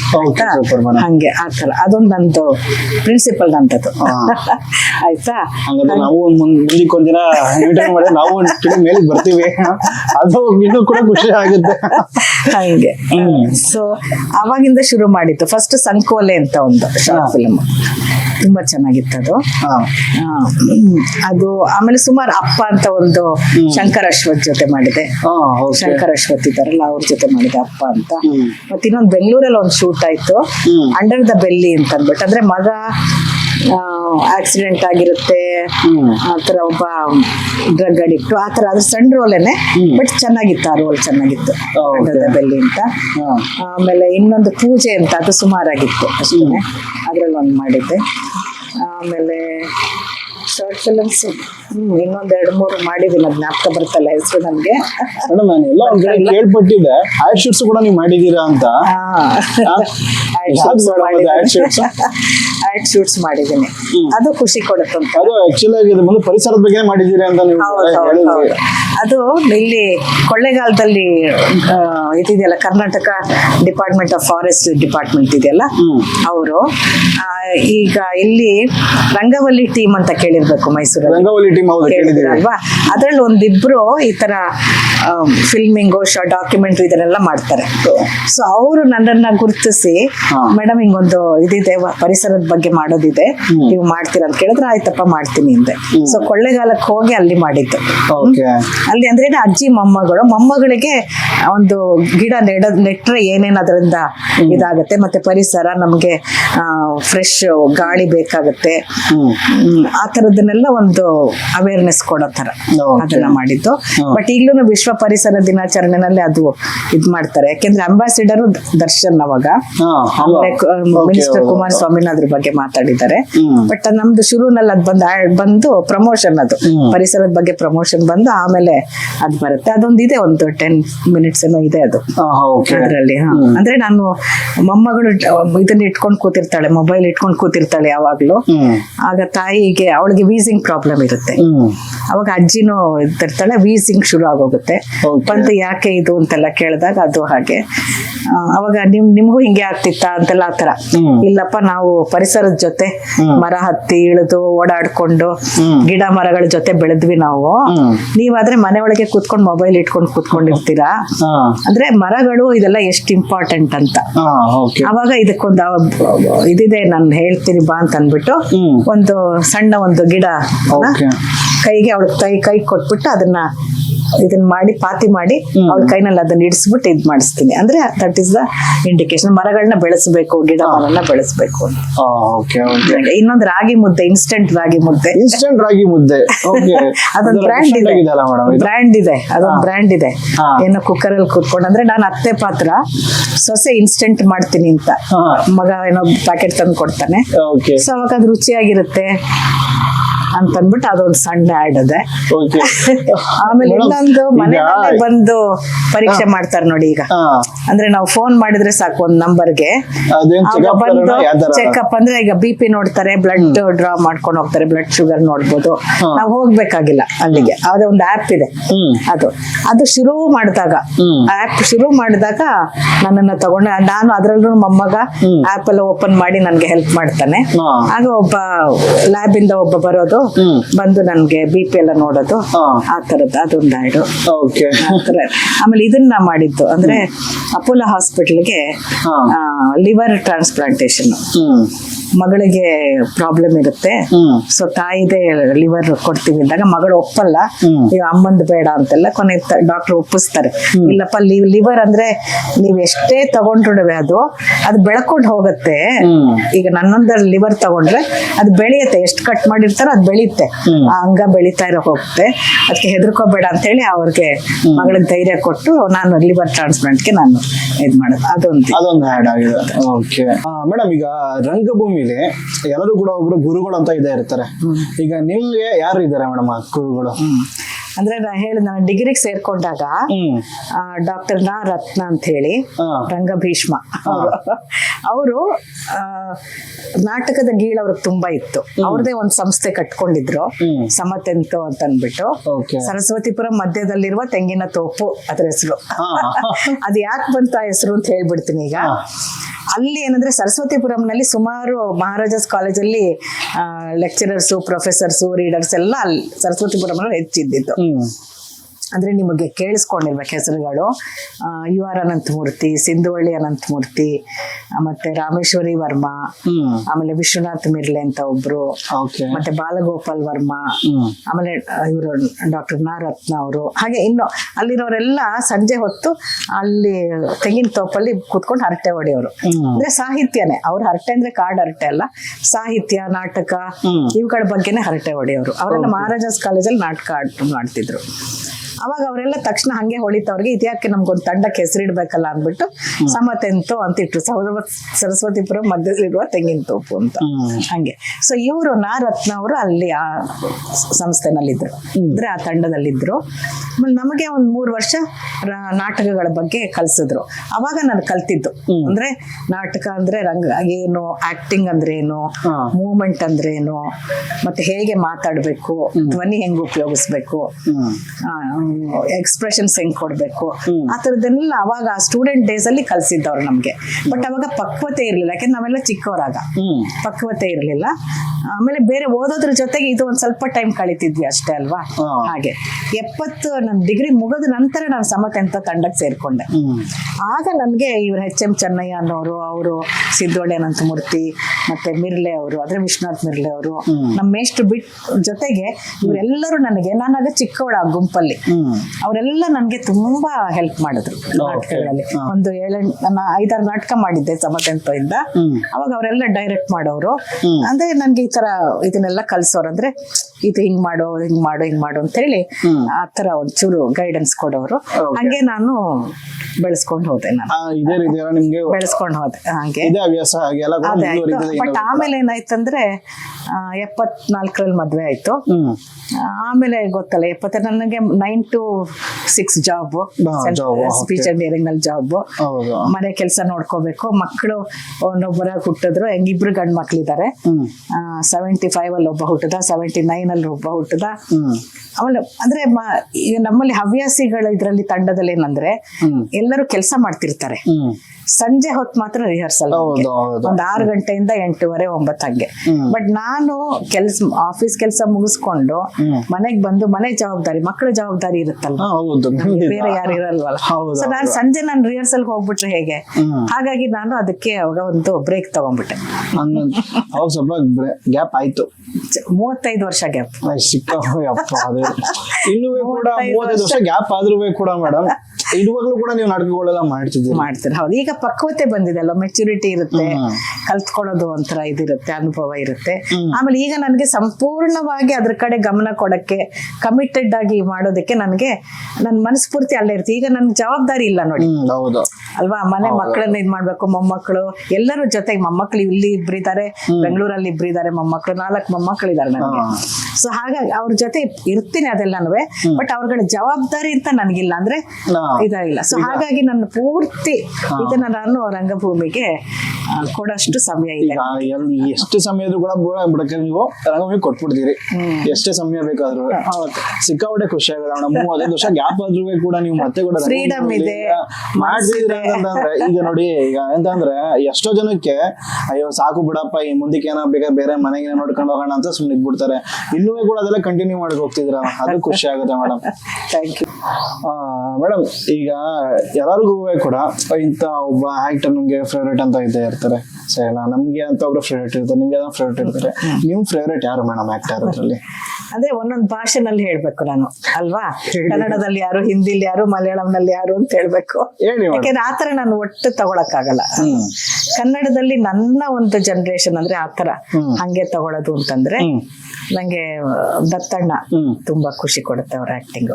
ಹಂಗೆ ಆ ತರ. ಅದೊಂದು ನಂದು ಪ್ರಿನ್ಸಿಪಲ್ ನಂತದ್ದು. ಆಯ್ತಾ? ಹಂಗಂದ್ರೆ ನಾವು ಮುಂದಕ್ಕೆ ಒಂದಿನ ಇಂಟರ್ವ್ಯೂ ಮಾಡಿ ನಾವು ಒಂದ್ ಮೇಲೆ ಬರ್ತೀವಿ. ಅದು ಇನ್ನೂ ಕೂಡ ಖುಷಿ ಆಗುತ್ತೆ. ಹಂಗೆ. ಸೊ ಅವಾಗಿಂದ ಶುರು ಮಾಡಿತ್ತು ಫಸ್ಟ್ ಸಂಕೋಲೆ ಅಂತ ಒಂದು. ಫಿಲ್ಮ್ ತುಂಬಾ ಚೆನ್ನಾಗಿತ್ತು ಅದು. ಅದು ಆಮೇಲೆ ಸುಮಾರು ಅಪ್ಪ ಅಂತ ಒಂದು ಶಂಕರ್ ಅಶ್ವತ್ ಜೊತೆ ಮಾಡಿದೆ. ಶಂಕರ್ ಅಶ್ವಥ್ ಇದ್ದಾರಲ್ಲ ಅವ್ರ ಜೊತೆ ಮಾಡಿದೆ ಅಪ್ಪ ಅಂತ. ಮತ್ತೆ ಇನ್ನೊಂದು ಬೆಂಗಳೂರಲ್ಲಿ ಒಂದು ಶೂಟ್ ಆಯ್ತು. ಅಂಡರ್ ದ ಬೆಲ್ಲಿ ಅಂತ ಅಂದ್ಬಿಟ್ಟು ಅಂದ್ರೆ ಮಗ ಆಕ್ಸಿಡೆಂಟ್ ಆಗಿರುತ್ತೆ. ಆತರ ಒಬ್ಬ ಡ್ರಗ್ ಅಡಿಕ್ಟ್ ಆತರ ತರ ಅದ್ರ ಸಣ್ಣ ರೋಲೇನೆ. ಬಟ್ ಚೆನ್ನಾಗಿತ್ತು ಆ ರೋಲ್ ಚೆನ್ನಾಗಿತ್ತು. ಬೆಲ್ಲಿ ಅಂತ. ಆಮೇಲೆ ಇನ್ನೊಂದು ಪೂಜೆ ಅಂತ ಅದು ಸುಮಾರಾಗಿತ್ತು ಅಷ್ಟೇ. ಅದ್ರಲ್ಲಿ ಒಂದು ಮಾಡಿದ್ದೆ. ಆಮೇಲೆ ಶಾರ್ಟ್ ಫಿಲಮ್ಸ್ ಹ್ಮ್ ಇನ್ನೊಂದ್ ಎರಡು ಮೂರು ಮಾಡಿದೀನಿ ಅದ್ ಜ್ಞಾಪಕ ಬರ್ತಲ್ಲ ಹೆಸರು ನಮ್ಗೆ. ನಾನು ಎಲ್ಲ ಒಂದ್ ಕಡೆ ಕೇಳ್ಪಟ್ಟಿದ್ದೆ ಆಡ್ ಶೂಟ್ಸ್ ಕೂಡ ನೀವು ಮಾಡಿದೀರಾ ಅಂತ? ಆಡ್ ಶೂಟ್ಸ್ ಮಾಡಿದ್ದೀನಿ. ಅದು ಖುಷಿ ಕೊಡುತ್ತಂತ ಅದು ಆಕ್ಚುಲಿ ಆಗಿ ಇದು ಬಂದು ಪರಿಸರದ ಬಗ್ಗೆ ಮಾಡಿದೀರಿ ಅಂತ ನೀವು ಹೌದು, ಹೌದು, ಹೇಳಿದ್ರಿ. ಹೌದು. ಅದು ಇಲ್ಲಿ ಕೊಳ್ಳೆಗಾಲದಲ್ಲಿ ಆ, ಇದಿದೆಯಲ್ಲ Karnataka department of forest department ಇದೆಯಲ್ಲ? ಹ್ಮ್. ಅವರು ಈಗ ಇಲ್ಲಿ ರಂಗವಲ್ಲಿ ಟೀಮ್ ಅಂತ ಕೇಳಿರ್ಬೇಕು ಮೈಸೂರಲ್ಲಿ. ರಂಗವಲ್ಲಿ ಟೀಮ್ ಹೌದು ಅಲ್ವಾ ಅದ್ರಲ್ಲಿ ಒಂದಿಬ್ರು ಈ ತರ ಫಿಲ್ಮಿಂಗು ಶಾರ್ಟ್ ಡಾಕ್ಯುಮೆಂಟ್ರಿ ಇದನ್ನೆಲ್ಲ ಮಾಡ್ತಾರೆ. ಸೊ ಅವರು ನನ್ನನ್ನ ಗುರುತಿಸಿ. ಮೇಡಮ್ ಹಿಂಗೊಂದು ಇದಿದೆ ಪರಿಸರದ ಬಗ್ಗೆ ಮಾಡೋದಿದೆ. ನೀವು ಮಾಡ್ತೀರಾ ಅಂತ ಕೇಳಿದ್ರೆ ಆಯ್ತಪ್ಪ ಮಾಡ್ತೀನಿ ಅಂದೆ. ಸೊ ಕೊಳ್ಳೆಗಾಲಕ್ಕೆ ಹೋಗಿ ಅಲ್ಲಿ ಮಾಡಿದ್ದು. ಅಲ್ಲಿ ಅಂದ್ರೆ ಅಜ್ಜಿ ಮೊಮ್ಮಗಳು ಮೊಮ್ಮಗಳಿಗೆ ಒಂದು ಗಿಡ ನೆಡ ನೆಟ್ರೆ ಏನೇನ್ ಅದರಿಂದ ಇದಾಗತ್ತೆ ಮತ್ತೆ ಪರಿಸರ ನಮ್ಗೆ ಫ್ರೆಶ್ ಗಾಳಿ ಬೇಕಾಗತ್ತೆ. ಆ ತರದನ್ನೆಲ್ಲ ಒಂದು ಅವೇರ್ನೆಸ್ ಕೊಡೋ ತರ. ಅದನ್ನ ಮಾಡಿದ್ದು. ಬಟ್ ಈಗ್ಲೂ ವಿಶ್ವ ಪರಿಸರ ದಿನಾಚರಣೆನಲ್ಲಿ ಅದು ಇದ್ ಮಾಡ್ತಾರೆ. ಯಾಕೆಂದ್ರೆ ಅಂಬಾಸಿಡರ್ ದರ್ಶನ್ ಅವಾಗ. ಮಿನಿಸ್ಟರ್ ಕುಮಾರ್ ಕುಮಾರಸ್ವಾಮಿನ ಅದ್ರ ಬಗ್ಗೆ ಮಾತಾಡಿದ್ದಾರೆ. ಬಟ್ ನಮ್ದು ಶುರುನಲ್ಲಿ ಅದ್ ಬಂದು ಬಂದು ಪ್ರಮೋಷನ್ ಅದು. ಪರಿಸರದ ಬಗ್ಗೆ ಪ್ರಮೋಷನ್ ಬಂದು ಆಮೇಲೆ ಅದ್ ಬರುತ್ತೆ. ಅದೊಂದು ಇದೆ ಒಂದು ಟೆನ್ ಮಿನಿಟ್ಸ್ ಏನೋ ಇದೆ ಅದು. ಅದ್ರಲ್ಲಿ. ಅಂದ್ರೆ ನಾನು ಮೊಮ್ಮಗಳು ಇದನ್ನ ಇಟ್ಕೊಂಡು ಕೂತಿರ್ತಾಳೆ ಮೊಬೈಲ್ ಇಟ್ಕೊಂಡು ಕೂತಿರ್ತಾಳೆ ಯಾವಾಗ್ಲೂ. ಆಗ ತಾಯಿಗೆ ಅವಳಿಗೆ ವೀಸಿಂಗ್ ಪ್ರಾಬ್ಲಮ್ ಇರುತ್ತೆ. ಅವಾಗ ಅಜ್ಜಿನೂ ಇರ್ತಾಳೆ ವೀಸಿಂಗ್ ಶುರು ಆಗೋಗುತ್ತೆ. ಬಂದು ಯಾಕೆ ಇದು ಅಂತೆಲ್ಲ ಕೇಳಿದಾಗ ಅದು ಹಾಗೆ. ಅವಾಗ ನಿಮ್ ನಿಮ್ಗೂ ಹಿಂಗೆ ಆಗ್ತಿತ್ತ ಅಂತೆಲ್ಲ ಆತರ. ಇಲ್ಲಪ್ಪ ನಾವು ಪರಿಸರದ ಜೊತೆ ಮರ ಹತ್ತಿ ಇಳಿದು ಓಡಾಡ್ಕೊಂಡು ಗಿಡ ಮರಗಳ ಜೊತೆ ಬೆಳೆದ್ವಿ ನಾವು. ನೀವಾದ್ರೆ ಮನೆ ಒಳಗೆ ಕೂತ್ಕೊಂಡು ಮೊಬೈಲ್ ಇಟ್ಕೊಂಡು ಕೂತ್ಕೊಂಡಿರ್ತೀರಾ? ಅಂದ್ರೆ ಮರಗಳು ಇದೆಲ್ಲ ಎಷ್ಟು ಇಂಪಾರ್ಟೆಂಟ್ ಅಂತ. ಅವಾಗ ಇದಕ್ಕೊಂದು ಇದಿದೆ ನಾನು ಹೇಳ್ತೀನಿ ಬಾ ಅಂತ ಅಂದ್ಬಿಟ್ಟು ಒಂದು ಸಣ್ಣ ಒಂದು ಗಿಡ ಕೈಗೆ ಅವಳ ಕೈ ಕೈ ಕೊಟ್ಬಿಟ್ಟು ಅದನ್ನ ಇದನ್ನ ಮಾಡಿ ಪಾತಿ ಮಾಡಿ. ಅವಳ ಕೈನಲ್ಲಿ ಅದನ್ನ ಇಡಿಸ್ಬಿಟ್ಟು ಇದ್ ಮಾಡಿಸ್ತೀನಿ. ಅಂದ್ರೆ ದಟ್ ಇಸ್ ದ ಇಂಡಿಕೇಶನ್ ಮರಗಳನ್ನ ಬೆಳೆಸಬೇಕು ಗಿಡ ಮರನ ಬೆಳೆಸಬೇಕು ಇನ್ನೊಂದು ರಾಗಿ ಮುದ್ದೆ ಇನ್ಸ್ಟೆಂಟ್ ರಾಗಿ ಮುದ್ದೆ. ಇನ್ಸ್ಟೆಂಟ್ ರಾಗಿ ಮುದ್ದೆ. ಅದೊಂದು ಬ್ರ್ಯಾಂಡ್ ಇದೆ. ಬ್ರ್ಯಾಂಡ್ ಇದೆ? ಅದೊಂದು. ಬ್ರ್ಯಾಂಡ್ ಇದೆ. ಏನೋ ಕುಕ್ಕರ್ ಅಲ್ಲಿ ಕೂತ್ಕೊಂಡು ಅಂದ್ರೆ ನಾನು ಅತ್ತೆ ಪಾತ್ರ ಸೊಸೆ ಇನ್ಸ್ಟೆಂಟ್ ಮಾಡ್ತೀನಿ ಅಂತ. ಮಗ ಏನೋ ಪ್ಯಾಕೆಟ್ ತಂದು ಕೊಡ್ತಾನೆ. ಸೊ ಅವಾಗ ಅದು ರುಚಿಯಾಗಿರುತ್ತೆ. ಅಂತಂದ್ಬಿಟ್ಟು ಅದೊಂದು ಸಣ್ಣ ಆಡ್ ಅದೆ. ಆಮೇಲೆ ಇನ್ನೊಂದು ಮನೆ ಬಂದು ಪರೀಕ್ಷೆ ಮಾಡ್ತಾರೆ ನೋಡಿ ಈಗ. ಅಂದ್ರೆ ನಾವು ಫೋನ್ ಮಾಡಿದ್ರೆ ಸಾಕು ಒಂದ್ ನಂಬರ್ಗೆ ಬಂದು ಚೆಕ್ಅಪ್ ಅಂದ್ರೆ ಈಗ ಬಿ ಪಿ ನೋಡ್ತಾರೆ ಬ್ಲಡ್ ಡ್ರಾ ಮಾಡ್ಕೊಂಡು ಹೋಗ್ತಾರೆ ಬ್ಲಡ್ ಶುಗರ್ ನೋಡ್ಬೋದು. ನಾವು ಹೋಗ್ಬೇಕಾಗಿಲ್ಲ ಅಲ್ಲಿಗೆ. ಅದೇ ಒಂದು ಆಪ್ ಇದೆ. ಅದು. ಅದು ಶುರು ಮಾಡಿದಾಗ. ಆಪ್ ಶುರು ಮಾಡಿದಾಗ ನನ್ನನ್ನ ತಗೊಂಡು ನಾನು ಅದ್ರಲ್ಲೂ ಮೊಮ್ಮಗ. ಆಪ್ ಎಲ್ಲ ಓಪನ್ ಮಾಡಿ ನನ್ಗೆ ಹೆಲ್ಪ್ ಮಾಡ್ತಾನೆ. ಆಗ ಒಬ್ಬ ಲ್ಯಾಬ್ ಇಂದ ಒಬ್ಬ ಬರೋದು. ಬಂದು ನನ್ಗೆ ಬಿ ಪಿ ಎಲ್ಲ ನೋಡೋದು. ಆ ತರದ್ದು ಅದೊಂದು ಆಯ್ಡು. ಆಮೇಲೆ ಇದನ್ನ ಮಾಡಿದ್ದು ಅಂದ್ರೆ ಅಪೋಲೋ ಹಾಸ್ಪಿಟಲ್ಗೆ. ಲಿವರ್ ಟ್ರಾನ್ಸ್ಪ್ಲಾಂಟೇಶನ್ ಮಗಳಿಗೆ ಪ್ರಾಬ್ಲಮ್ ಇರುತ್ತೆ. ಸೊ ತಾಯಿದೆ ಲಿವರ್ ಕೊಡ್ತೀವಿ ಅಂದಾಗ ಮಗಳು ಒಪ್ಪಲ್ಲ. ಈಗ ಅಮ್ಮಂದು ಬೇಡ ಅಂತೆಲ್ಲ ಕೊನೆ ಡಾಕ್ಟರ್ ಒಪ್ಪಿಸ್ತಾರೆ. ಇಲ್ಲಪ್ಪ ಲಿವರ್ ಅಂದ್ರೆ ನೀವ್ ಎಷ್ಟೇ ತಗೊಂಡ್ರೆ ಅದು ಅದು ಬೆಳ್ಕೊಂಡು ಹೋಗುತ್ತೆ. ಈಗ ನನ್ನೊಂದು ಲಿವರ್ ತಗೊಂಡ್ರೆ ಅದು ಬೆಳೆಯುತ್ತೆ. ಎಷ್ಟು ಕಟ್ ಮಾಡಿರ್ತಾರೋ ಅದು ಬೆಳೆಯುತ್ತೆ. ಆ ಅಂಗ ಬೆಳೀತಾ ಇರೋ ಹೋಗುತ್ತೆ. ಅದಕ್ಕೆ ಹೆದರ್ಕೋಬೇಡ ಅಂತ ಹೇಳಿ ಅವ್ರಿಗೆ ಮಗಳಿಗೆ ಧೈರ್ಯ ಕೊಟ್ಟು ನಾನು ಲಿವರ್ ಟ್ರಾನ್ಸ್ಪ್ಲಾಂಟ್ಗೆ ನಾನು ಇದು ಮಾಡೋದು. ಅದೊಂದು ಅದೊಂದು ಆ್ಯಡ್ ಆಗಿದೆ ಓಕೆ ಮೇಡಮ್ ಈಗ ರಂಗಭೂಮಿಲಿ ಎಲ್ಲರೂ ಕೂಡ ಒಬ್ರು ಗುರುಗಳು ಅಂತ ಇದೇ ಇರ್ತಾರೆ. ಈಗ ನಿಮ್ಗೆ ಯಾರು ಇದ್ದಾರೆ ಮೇಡಮ್ ಗುರುಗಳು. ಅಂದ್ರೆ ನಾ ಹೇಳಿದ ನಾನು ಡಿಗ್ರಿಗೆ ಸೇರ್ಕೊಂಡಾಗ ಡಾಕ್ಟರ್ ನಾ ರತ್ನ ಅಂತ ಹೇಳಿ. ರಂಗಭೀಷ್ಮ ಅವರು. ನಾಟಕದ ಗೀಳ್ ಅವ್ರಿಗೆ ತುಂಬಾ ಇತ್ತು. ಅವ್ರದೇ ಒಂದು ಸಂಸ್ಥೆ ಕಟ್ಕೊಂಡಿದ್ರು. ಸಮತೆಂತು ಅಂತ ಅನ್ಬಿಟ್ಟು ಸರಸ್ವತಿಪುರಂ ಮಧ್ಯದಲ್ಲಿರುವ ತೆಂಗಿನ ತೋಪು ಅದ್ರ ಹೆಸರು. ಅದು ಯಾಕೆ ಬಂತ ಹೆಸರು ಅಂತ ಹೇಳ್ಬಿಡ್ತೀನಿ ಈಗ. ಅಲ್ಲಿ ಏನಂದ್ರೆ ಸರಸ್ವತಿಪುರಂನಲ್ಲಿ ಸುಮಾರು ಮಹಾರಾಜಸ್ ಕಾಲೇಜಲ್ಲಿ ಲೆಕ್ಚರರ್ಸು ಪ್ರೊಫೆಸರ್ಸು ರೀಡರ್ಸ್ ಎಲ್ಲ ಅಲ್ಲಿ ಸರಸ್ವತಿಪುರಂ ಹೆಚ್ಚಿದ್ದಿತ್ತು ಅಂದ್ರೆ ನಿಮಗೆ ಕೇಳಿಸ್ಕೊಂಡಿರ್ಬೇಕು ಹೆಸರುಗಳು ಯು ಆರ್ ಅನಂತಮೂರ್ತಿ ಸಿಂಧುವಳ್ಳಿ ಅನಂತಮೂರ್ತಿ ಮತ್ತೆ ರಾಮೇಶ್ವರಿ ವರ್ಮಾ ಆಮೇಲೆ ವಿಶ್ವನಾಥ್ ಮಿರ್ಲೆ ಅಂತ ಒಬ್ರು ಓಕೆ ಮತ್ತೆ ಬಾಲಗೋಪಾಲ್ ವರ್ಮಾ ಆಮೇಲೆ ಇವರು ಡಾಕ್ಟರ್ ನಾರತ್ನ ಅವರು ಹಾಗೆ ಇನ್ನು ಅಲ್ಲಿರೋರೆಲ್ಲ ಸಂಜೆ ಹೊತ್ತು ಅಲ್ಲಿ ತೆಂಗಿನ ತೋಪಲ್ಲಿ ಕೂತ್ಕೊಂಡು ಹರಟೆ ಹೊಡೆಯೋರು. ಅಂದ್ರೆ ಸಾಹಿತ್ಯನೇ ಅವ್ರ ಹರಟೆ ಅಂದ್ರೆ ಕಾಡ್ ಹರಟೆ ಅಲ್ಲ ಸಾಹಿತ್ಯ ನಾಟಕ. ಇವುಗಳ ಬಗ್ಗೆನೇ ಹರಟೆ ಹೊಡೆಯೋರು. ಅವರೆಲ್ಲ ಮಹಾರಾಜಾಸ್ ಕಾಲೇಜಲ್ಲಿ ನಾಟಕ ಮಾಡ್ತಿದ್ರು. ಅವಾಗ ಅವರೆಲ್ಲ ತಕ್ಷಣ ಹಂಗೆ ಹೊಳಿತವ್ರಿಗೆ ಇದ್ಯಾಕೆ ನಮ್ಗೊಂದು ತಂಡಕ್ಕೆ ಹೆಸರಿಡ್ಬೇಕಲ್ಲ ಅಂದ್ಬಿಟ್ಟು ಸಮತೆಂತು ಅಂತ ಇಟ್ರು ಸೌರ ಸರಸ್ವತಿಪುರ ಮಧ್ಯದಲ್ಲಿರುವ ತೆಂಗಿನ ತೋಪು ಅಂತ. ಹಂಗೆ. ಸೊ ಇವರು ನಾರತ್ನ ಅವರು ಅಲ್ಲಿ ಆ ಸಂಸ್ಥೆನಲ್ಲಿದ್ರು ಅಂದ್ರೆ ಆ ತಂಡದಲ್ಲಿದ್ರು ನಮಗೆ ಒಂದು ಮೂರು ವರ್ಷ ನಾಟಕಗಳ ಬಗ್ಗೆ ಕಲಿಸಿದ್ರು. ಅವಾಗ ನಾನು ಕಲ್ತಿದ್ದು. ಅಂದ್ರೆ ನಾಟಕ ಅಂದ್ರೆ ರಂಗ ಏನು ಆಕ್ಟಿಂಗ್ ಅಂದ್ರೆ ಏನು ಮೂವ್ಮೆಂಟ್ ಮೂಮೆಂಟ್ ಅಂದ್ರೆ ಏನು ಮತ್ತೆ ಹೇಗೆ ಮಾತಾಡ್ಬೇಕು ಧ್ವನಿ ಹೆಂಗ್ ಉಪಯೋಗಿಸ್ಬೇಕು ಎಕ್ಸ್ಪ್ರೆಷನ್ಸ್ ಹೆಂಗ್ ಕೊಡ್ಬೇಕು. ಆ ಥರದ್ದನ್ನೆಲ್ಲ ಅವಾಗ ಸ್ಟೂಡೆಂಟ್ ಡೇಸ್ ಅಲ್ಲಿ ಕಲ್ಸಿದ್ದವ್ರು ನಮ್ಗೆ. ಬಟ್ ಅವಾಗ ಪಕ್ವತೆ ಇರ್ಲಿಲ್ಲ. ಯಾಕಂದ್ರೆ ನಾವೆಲ್ಲ ಚಿಕ್ಕವರಾಗ. ಪಕ್ವತೆ ಇರಲಿಲ್ಲ. ಆಮೇಲೆ ಬೇರೆ ಓದೋದ್ರ ಜೊತೆಗೆ ಇದು ಒಂದ್ ಸ್ವಲ್ಪ ಟೈಮ್ ಕಳಿತಿದ್ವಿ ಅಷ್ಟೇ ಅಲ್ವಾ? ಹಾಗೆ. ಎಪ್ಪತ್ತು ನನ್ನ ಡಿಗ್ರಿ ಮುಗಿದ ನಂತರ ನಾನು ಸಮತೆಂತ ತಂಡಕ್ಕೆ ಸೇರಿಕೊಂಡೆ. ಆಗ ನನಗೆ ಇವರು ಎಚ್ ಎಂ ಚೆನ್ನಯ್ಯ ಅನ್ನೋರು ಅವರು ಸಿದ್ದೋಳೆ ಅನಂತಮೂರ್ತಿ ಮತ್ತೆ ಮಿರ್ಲೆ ಅವರು ಅಂದ್ರೆ ವಿಶ್ವನಾಥ್ ಮಿರ್ಲೆ ಅವರು. ನಮ್ಮ ಮೇಷ್ಟ್ರು ಬಿಟ್ ಜೊತೆಗೆ ಇವರೆಲ್ಲರೂ ನನಗೆ ನಾನಾಗ ಚಿಕ್ಕವಳ ಗುಂಪಲ್ಲಿ. ಅವರೆಲ್ಲ ನನಗೆ ತುಂಬಾ ಹೆಲ್ಪ್ ಮಾಡಿದ್ರು ನಾಟಕಗಳಲ್ಲಿ. ಒಂದು ಏಳೆಂಟು ನನ್ನ ಐದಾರು ನಾಟಕ ಮಾಡಿದ್ದೆ ಸಮತೆಂತದಿಂದ. ಅವಾಗ ಅವರೆಲ್ಲ ಡೈರೆಕ್ಟ್ ಮಾಡೋರು. ಅಂದ್ರೆ ನನ್ಗೆ ಈ ತರ ಇದನ್ನೆಲ್ಲ ಕಲ್ಸೋರು. ಅಂದ್ರೆ ಇದು ಹಿಂಗ್ ಮಾಡು ಹಿಂಗ್ ಮಾಡು ಹಿಂಗ್ ಮಾಡು ಅಂತ ಹೇಳಿ. ಆ ತರ ಒಂಚೂರು ಗೈಡೆನ್ಸ್ ಕೊಡೋರು. ಹಂಗೆ ನಾನು ಬೆಳೆಸ್ಕೊಂಡು ಹೋದೆ ನಾನು. ಇದೇ ರೀತಿ ಎಲ್ಲ ನಿಮ್ಗೆ ಬೆಳೆಸ್ಕೊಂಡು ಹೋದೆ ಹಾಗೆ. ಇದೇ ಹವ್ಯಾಸ ಹಾಗೆಲ್ಲ ಬಟ್ ಆಮೇಲೆ ಏನಾಯ್ತಂದ್ರೆ ಎಪ್ಪತ್ನಾಲ್ಕರಲ್ಲಿ ಮದ್ವೆ ಆಯ್ತು. ಆಮೇಲೆ ಗೊತ್ತಲ್ಲ ಎಪ್ಪತ್ತ ನನಗೆ nine to six job speech okay. ಅಲ್ಲಿ ಜಾಬ್ ಮನೆ ಕೆಲಸ ನೋಡ್ಕೋಬೇಕು. ಮಕ್ಕಳು ಒಂದೊಬ್ಬರ ಹುಟ್ಟಿದ್ರು. ಹೆಂಗಿಬ್ರು ಗಂಡ್ ಮಕ್ಳಿದ್ದಾರೆ ಸೆವೆಂಟಿ ಫೈವ್ ಅಲ್ಲಿ ಒಬ್ಬ ಹುಟ್ಟದ ಸೆವೆಂಟಿ ನೈನ್ ಅಲ್ಲಿ ಒಬ್ಬ ಹುಟ್ಟದ. ಅವಳು ಆಮೇಲೆ ಅಂದ್ರೆ ಈಗ ನಮ್ಮಲ್ಲಿ ಹವ್ಯಾಸಿಗಳ ಇದರಲ್ಲಿ ತಂಡದಲ್ಲಿ ಏನಂದ್ರೆ ಎಲ್ಲರೂ ಕೆಲಸ ಮಾಡ್ತಿರ್ತಾರೆ. ಸಂಜೆ ಹೊತ್ತು ಮಾತ್ರ ರಿಹರ್ಸಲ್ ಹೌದು ಹೌದು. ಒಂದ್ ಆರು ಗಂಟೆಯಿಂದ ಎಂಟೂವರೆ ಒಂಬತ್ತು ಹಂಗೆ. ಬಟ್ ನಾನು ಕೆಲ್ಸ ಆಫೀಸ್ ಕೆಲಸ ಮುಗಿಸ್ಕೊಂಡು. ಮನೆಗ್ ಬಂದು ಮನೆ ಜವಾಬ್ದಾರಿ ಮಕ್ಕಳ ಜವಾಬ್ದಾರಿ ಇರುತ್ತಲ್ಲ ಹೌದು ಬೇರೆ ಯಾರು ಇರಲ್ವಲ್ಲ. ಹೌದು, ಸೊ ನಾನು ಸಂಜೆ ನಾನು ರಿಹರ್ಸಲ್ ಹೋಗ್ಬಿಟ್ರೆ ಹೇಗೆ? ಹಾಗಾಗಿ ನಾನು ಅದಕ್ಕೆ ಅವಾಗ ಒಂದು ಬ್ರೇಕ್ ತಗೊಂಡ್ಬಿಟ್ಟೆ. ಸ್ವಲ್ಪ ಗ್ಯಾಪ್ ಆಯ್ತು. ಮೂವತ್ತೈದು ವರ್ಷ ಗ್ಯಾಪ್. ಸಿಕ್ಕ ಇನ್ನೂ ಕೂಡ ಮೂವತ್ತೈದು ವರ್ಷ ಗ್ಯಾಪ್ ಆದ್ರೂ ಕೂಡ ಮೇಡಮ್ ಇರುವಾಗ್ಲೂ ಕೂಡ ನೀವು ನಾಟಕಗಳೆಲ್ಲ ಮಾಡ್ತಿದ್ದೀರಿ. ಮಾಡ್ತಾರೆ. ಹೌದು. ಈಗ ಪಕ್ವತೆ ಬಂದಿದೆ ಅಲ್ವಾ? ಮೆಚುರಿಟಿ ಇರುತ್ತೆ. ಕಲ್ತ್ಕೊಳ್ಳೋದು ಒಂಥರ ಇದಿರುತ್ತೆ ಅನುಭವ ಇರುತ್ತೆ. ಆಮೇಲೆ ಈಗ ನನಗೆ ಸಂಪೂರ್ಣವಾಗಿ ಅದ್ರ ಕಡೆ ಗಮನ ಕೊಡಕ್ಕೆ ಕಮಿಟೆಡ್ ಆಗಿ ಮಾಡೋದಕ್ಕೆ ನನಗೆ ನನ್ನ ಮನಸ್ಫೂರ್ತಿ ಅಲ್ಲೇ ಇರುತ್ತೆ. ಈಗ ನನ್ಗೆ ಜವಾಬ್ದಾರಿ ಇಲ್ಲ ನೋಡಿ. ಅಲ್ವಾ? ಮನೆ ಮಕ್ಕಳನ್ನ ಇದ್ ಮಾಡ್ಬೇಕು ಮೊಮ್ಮಕ್ಕಳು. ಎಲ್ಲರೂ ಜೊತೆಗೆ ಮೊಮ್ಮಕ್ಕಳು ಇಲ್ಲಿ ಇಬ್ರಿದ್ದಾರೆ ಬೆಂಗಳೂರಲ್ಲಿ ಇಬ್ಬರಿದ್ದಾರೆ ಮೊಮ್ಮಕ್ಕಳು ನಾಲ್ಕು ಮೊಮ್ಮಕ್ಕಳು ಇದ್ದಾರೆ ನನಗೆ. ಸೊ ಹಾಗಾಗಿ ಅವ್ರ ಜೊತೆ ಇರ್ತೀನಿ ಅದೆಲ್ಲನೂ ಬಟ್ ಅವ್ರಗಳ ಜವಾಬ್ದಾರಿ ಅಂತ ನನಗಿಲ್ಲ. ಅಂದ್ರೆ. ಇದಾಗಿಲ್ಲ. ಸೊ ಹಾಗಾಗಿ ನನ್ನ ಪೂರ್ತಿ ಇದನ್ನ ನಾನು ರಂಗಭೂಮಿಗೆ ಕೊಡೋಷ್ಟು ಸಮಯ ಇಲ್ಲ ಈಗ ಎಷ್ಟು ಸಮಯ ಇದ್ರೂ ಕೂಡ ಬಿಡಕ್ಕೆ ನೀವು ರಂಗಭೂಮಿ ಕೊಟ್ಬಿಡ್ತೀರಿ. ಎಷ್ಟೇ ಸಮಯ ಬೇಕಾದ್ರೂ. ಸಿಕ್ಕಾಪಟ್ಟೆ ಖುಷಿ ಆಗಲ್ಲ ಮೇಡಮ್ ಮೂವತ್ತೈದು ವರ್ಷ ಗ್ಯಾಪ್ ಆದ್ರೂ ಕೂಡ ನೀವು ಮತ್ತೆ ಕೂಡ Freedom ರಂಗಭೂಮಿಲಿ ಇದೆ, ಮಾಡ್ತಿದ್ದೀರ ಅಂತಂದ್ರೆ ಈಗ ನೋಡಿ ಈಗ ಎಂತಂದ್ರೆ ಎಷ್ಟೋ ಜನಕ್ಕೆ ಅಯ್ಯೋ ಸಾಕು ಬಿಡಪ್ಪ ಈ ಮುಂದಕ್ಕೆ ಏನೋ ಬೇಕಾ ಬೇರೆ ಮನೆಗೆ ನೋಡ್ಕೊಂಡು ಹೋಗೋಣ ಅಂತ ಸುಮ್ಮನೆ ಇದ್ಬಿಡ್ತಾರೆ. ಇನ್ನೂ ಕೂಡ ಅದೆಲ್ಲ ಕಂಟಿನ್ಯೂ ಮಾಡಿ ಹೋಗ್ತಿದ್ರ ಅದು ಖುಷಿ ಆಗುತ್ತೆ ಮೇಡಮ್ ಥ್ಯಾಂಕ್ ಯು ಮೇಡಮ್ ಈಗ ಎಲ್ಲರಿಗೂ ಕೂಡ ಇಂಥ ಒಬ್ಬ ಆಕ್ಟರ್ ನಮ್ಗೆ ಫೇವ್ರೇಟ್ ಅಂತ ಇದ್ದೇ ಇರ್ತಾರೆ ಇರ್ತಾರೆ ಸರಿನಾ ನಮ್ಗೆ ಅಂತ ಒಬ್ರು ಫೇವ್ರೇಟ್ ಇರ್ತಾರೆ ನಿಮ್ಗೆ ಅದ ಫೇವ್ರೇಟ್ ಇರ್ತಾರೆ. ನಿಮ್ ಫೇವ್ರೇಟ್ ಯಾರು ಮೇಡಮ್ ಆಕ್ಟರ್ ಅದ್ರಲ್ಲಿ? ಅಂದ್ರೆ ಒಂದೊಂದು ಭಾಷೆನಲ್ಲಿ ಹೇಳ್ಬೇಕು ನಾನು ಅಲ್ವಾ? ಕನ್ನಡದಲ್ಲಿ ಯಾರು ಹಿಂದಿಲಿ ಯಾರು ಮಲಯಾಳಂನಲ್ಲಿ ಯಾರು ಅಂತ ಹೇಳ್ಬೇಕು. ಯಾಕೆಂದ್ರೆ ಆತರ ನಾನು ಒಟ್ಟು ತಗೊಳಕ್ಕಾಗಲ್ಲ. ಆಗಲ್ಲ ಕನ್ನಡದಲ್ಲಿ ನನ್ನ ಒಂದು ಜನರೇಷನ್ ಅಂದ್ರೆ ಆತರ. ಹಂಗೆ ತಗೊಳ್ಳೋದು ಅಂತಂದ್ರೆ. ನಂಗೆ ದತ್ತಣ್ಣ. ತುಂಬಾ ಖುಷಿ ಕೊಡುತ್ತೆ ಅವ್ರ ಆಕ್ಟಿಂಗ್.